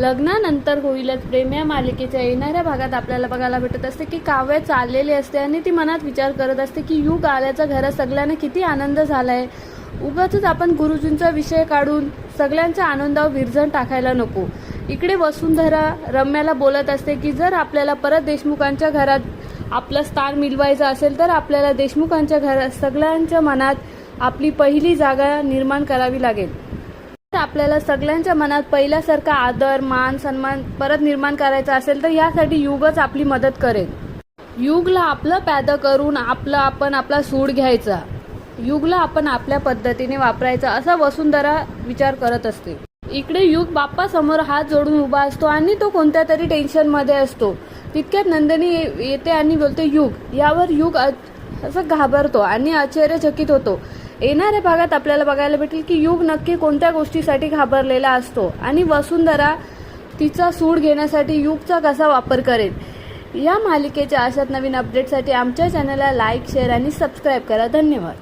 लग्नानंतर होईलच. प्रेम या मालिकेच्या येणाऱ्या भागात आपल्याला बघायला भेटत असते की काव्य चाललेली असते आणि ती मनात विचार करत असते की युग आल्याचा घरात सगळ्यांना किती आनंद झालाय. उगाच आपण गुरुजींचा विषय काढून सगळ्यांच्या आनंदावर विरजण टाकायला नको. इकडे वसुंधरा रम्याला बोलत असते की जर आपल्याला परत देशमुखांच्या घरात आपलं स्थान मिळवायचं असेल तर आपल्याला देशमुखांच्या घरात सगळ्यांच्या मनात आपली पहिली जागा निर्माण करावी लागेल. आपल्याला सगळ्यांच्या मनात पहिल्यासारखा आदर मान सन्मान परत निर्माण करायचा असेल तर यासाठी युगच आपली मदत करेल. युगला आपलं पॅद करून आपलं आपण आपला सूड घ्यायचा. युगला आपण आपल्या पद्धतीने वापरायचा असा वसुंधरा विचार करत असते. इकडे युग बाप्पा समोर हात जोडून उभा असतो आणि तो कोणत्या तरी टेन्शनमध्ये असतो. तितक्यात नंदिनी येते आणि बोलते युग यावर युग असं घाबरतो आणि आश्चर्यचकित होतो. येणाऱ्या भागात आपल्याला बघायला भेटेल की युग नक्की कोणत्या गोष्टीसाठी घाबरलेला असतो आणि वसुंधरा तिचा सूड घेण्यासाठी युगचा कसा वापर करेल. या मालिकेच्या अशात नवीन अपडेटसाठी आमच्या चॅनलला लाईक शेअर आणि सबस्क्राईब करा. धन्यवाद.